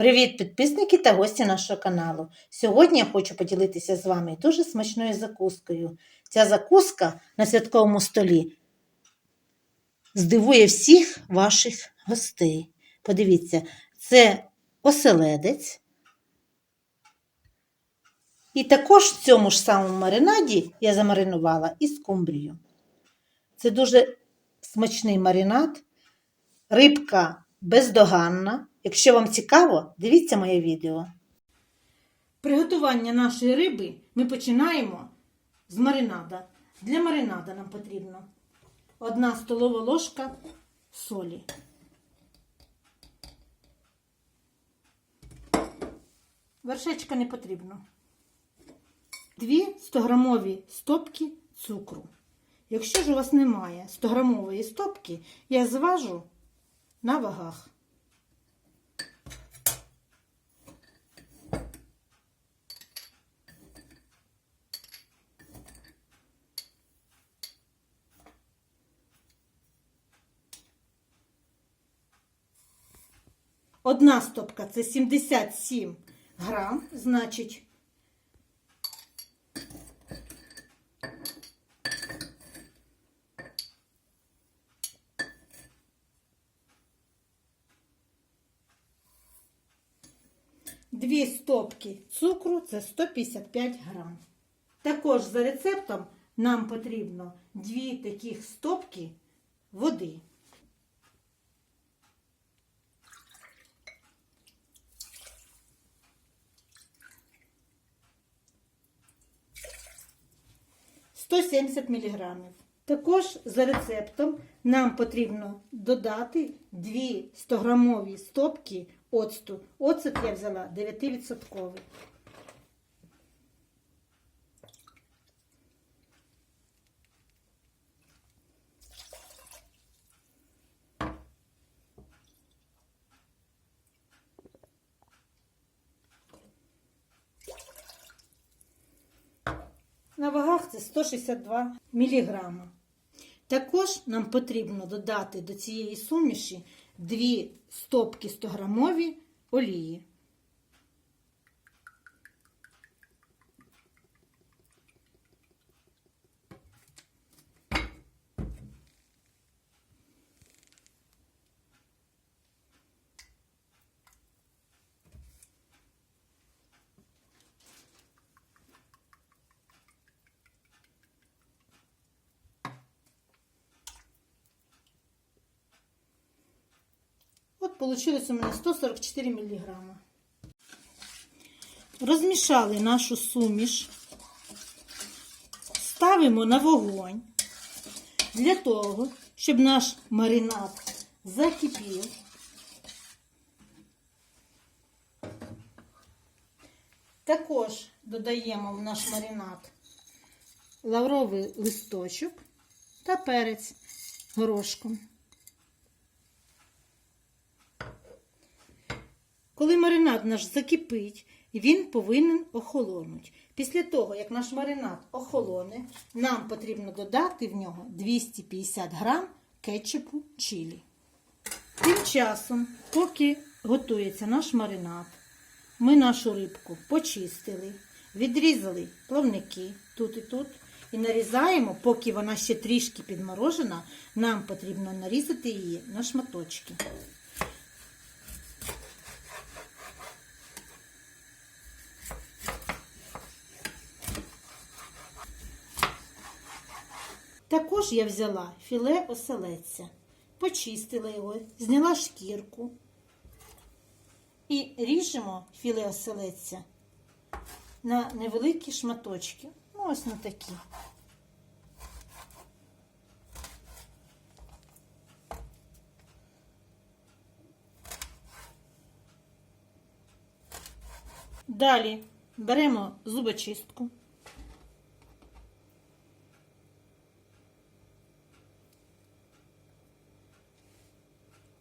Привіт, підписники та гості нашого каналу. Сьогодні я хочу поділитися з вами дуже смачною закускою. Ця закуска на святковому столі здивує всіх ваших гостей. Подивіться, це оселедець. І також в цьому ж самому маринаді я замаринувала і скумбрію. Це дуже смачний маринад, рибка бездоганна. Якщо вам цікаво, дивіться моє відео. Приготування нашої риби ми починаємо з маринада. Для маринада нам потрібно 1 столова ложка солі. Вершечка не потрібно. Дві 100-грамові стопки цукру. Якщо ж у вас немає 100-грамової стопки, я зважу на вагах. Одна стопка це 77 грам, значить. Дві стопки цукру це 155 грам. Також за рецептом нам потрібно дві таких стопки води. – 170 мг. Також за рецептом нам потрібно додати 2 100-грамові стопки оцту. Оцет я взяла 9%. На вагах це 162 мг. Також нам потрібно додати до цієї суміші 2 стопки 100-грамові олії. Получилось у мене 144 мг. Розмішали нашу суміш, ставимо на вогонь для того, щоб наш маринад закипів. Також додаємо в наш маринад лавровий листочок та перець горошком. Коли маринад наш закипить, він повинен охолонути. Після того, як наш маринад охолоне, нам потрібно додати в нього 250 грам кетчупу чилі. Тим часом, поки готується наш маринад, ми нашу рибку почистили, відрізали плавники тут і тут. І нарізаємо, поки вона ще трішки підморожена, нам потрібно нарізати її на шматочки. Також я взяла філе оселедця, почистила його, зняла шкірку і ріжемо філе оселедця на невеликі шматочки. Ну, ось на такі. Далі беремо зубочистку.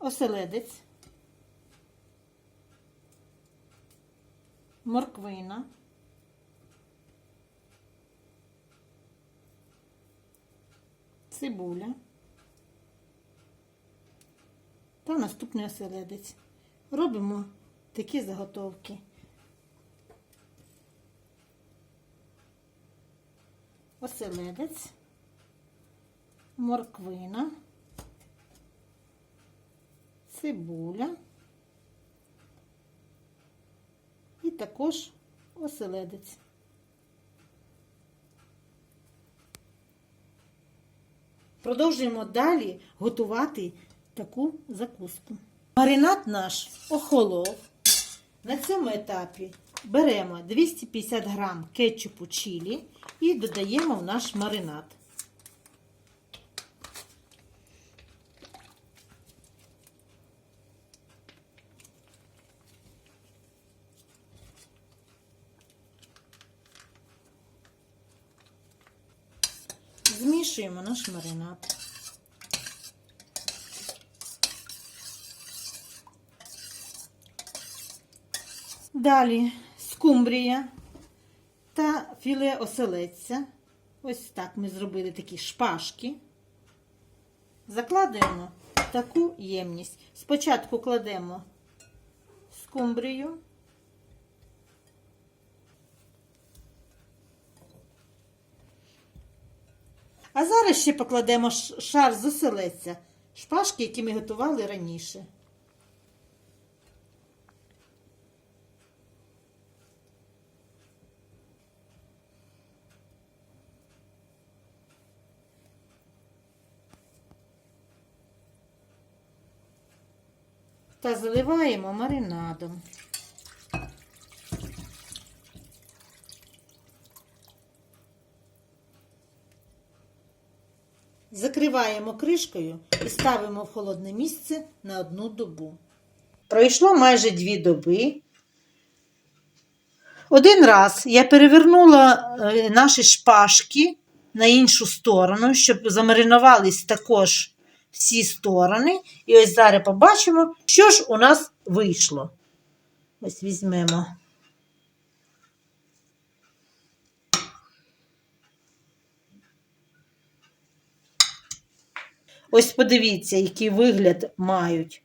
Оселедець, морквина, цибуля. Та наступний оселедець. Робимо такі заготовки. Оселедець, морквина, цибуля і також оселедець. Продовжуємо далі готувати таку закуску. Маринад наш охолов. На цьому етапі беремо 250 грам кетчупу чилі і додаємо в наш маринад. Змішуємо наш маринад. Далі скумбрія та філе оселедця. Ось так ми зробили такі шпажки. Закладаємо таку ємність. Спочатку кладемо скумбрію. А зараз ще покладемо шар з оселедця, шпажки, які ми готували раніше. Та заливаємо маринадом. Закриваємо кришкою і ставимо в холодне місце на одну добу. Пройшло майже дві доби. Один раз я перевернула е, наші шпажки на іншу сторону, щоб замаринувались також всі сторони. І ось зараз побачимо, що ж у нас вийшло. Ось візьмемо. Ось подивіться, який вигляд мають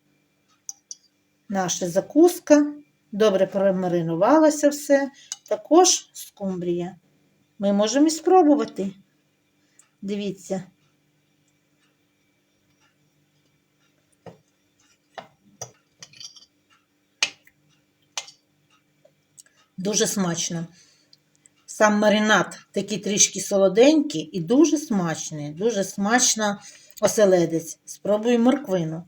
наша закуска. Добре промаринувалося все. Також скумбрія. Ми можемо і спробувати. Дивіться. Дуже смачно. Сам маринад такий трішки солоденький і дуже смачний. Дуже смачно оселедець. Спробую морквину.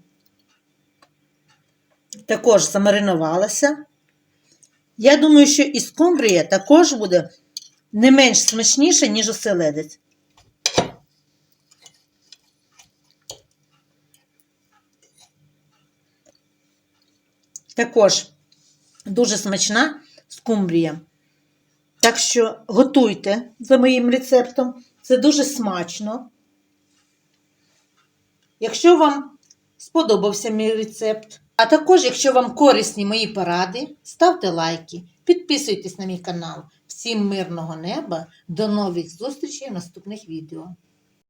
Також замаринувалася. Я думаю, що і скумбрія також буде не менш смачніша, ніж оселедець. Також дуже смачна скумбрія. Так що готуйте за моїм рецептом. Це дуже смачно. Якщо вам сподобався мій рецепт, а також, якщо вам корисні мої поради, ставте лайки, підписуйтесь на мій канал. Всім мирного неба, до нових зустрічей в наступних відео.